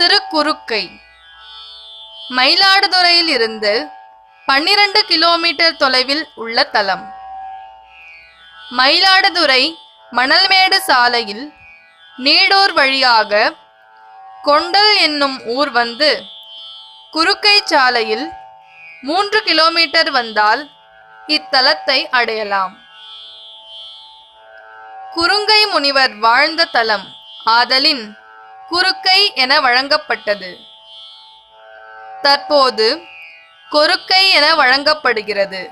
திருக்குறுக்கை. மயிலாடுதுறையில் இருந்து பன்னிரண்டு கிலோமீட்டர் தொலைவில் உள்ள தலம். மயிலாடுதுறை மணல்மேடு சாலையில் நீடூர் வழியாக கொண்டல் என்னும் ஊர் வந்து குறுக்கை சாலையில் மூன்று கிலோமீட்டர் வந்தால் இத்தலத்தை அடையலாம். குறுங்கை முனிவர் வாழ்ந்த தலம் ஆதலின் குறுக்கை என வழங்கப்பட்டது. தற்போது கொருக்கை என வழங்கப்படுகிறது.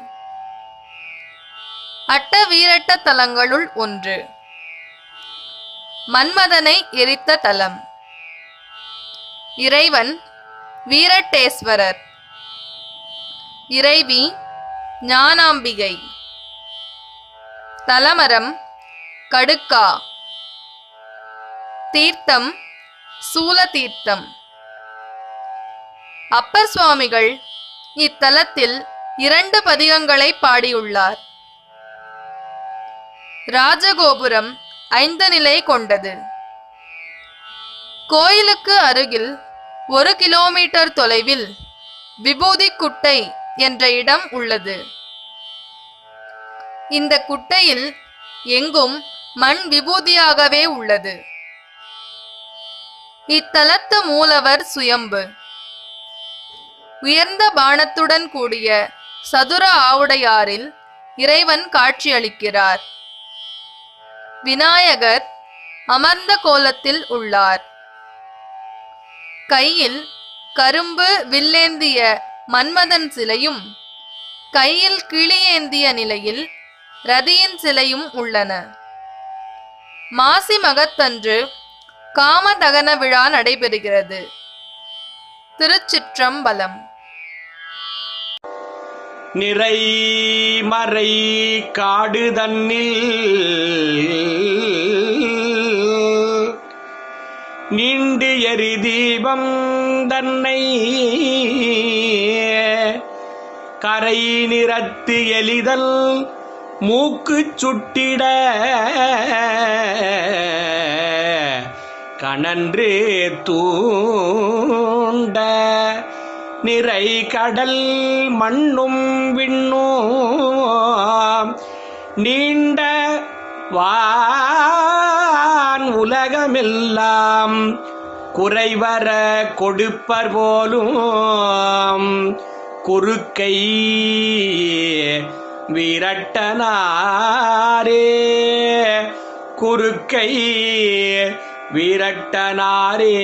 அட்ட வீரட்ட தலங்களுள் ஒன்று. மன்மதனை எரித்த தலம். இறைவன் வீரட்டேஸ்வரர். இறைவி ஞானாம்பிகை. தலமரம் கடுக்கா. தீர்த்தம் சூலதீர்த்தம். அப்பர் சுவாமிகள் இத்தலத்தில் இரண்டு பதிகங்களை பாடியுள்ளார். ராஜகோபுரம் ஐந்து நிலை கொண்டது. கோயிலுக்கு அருகில் ஒரு கிலோமீட்டர் தொலைவில் விபூதி குட்டை என்ற இடம் உள்ளது. இந்த குட்டையில் எங்கும் மண் விபூதியாகவே உள்ளது. இத்தலத்து மூலவர் சுயம்பு. உயர்ந்த பானத்துடன் கூடிய சதுர ஆவுடையாரில் இறைவன் காட்சியளிக்கிறார். விநாயகர் அமர்ந்த கோலத்தில் உள்ளார். கையில் கரும்பு வில்லேந்திய மன்மதன் சிலையும் கையில் கிளியேந்திய நிலையில் ரதியின் சிலையும் உள்ளன. மாசி மகத்தன்று காமதகன விழா நடைபெறுகிறது. திருச்சிற்றம்பலம். நிறைமறை காடு தன்னில் நீண்டு எரி தீபம் தன்னை கரை நிறத்து எளிதல் மூக்கு சுட்டிட கணன்று தூண்ட நிறை கடல் மண்ணும் விண்ணும் நீண்ட வான் உலகமெல்லாம் குறைவர கொடுப்பர் போலும் குறுக்கை விரட்டனாரே குறுக்கை வீரட்டனாரே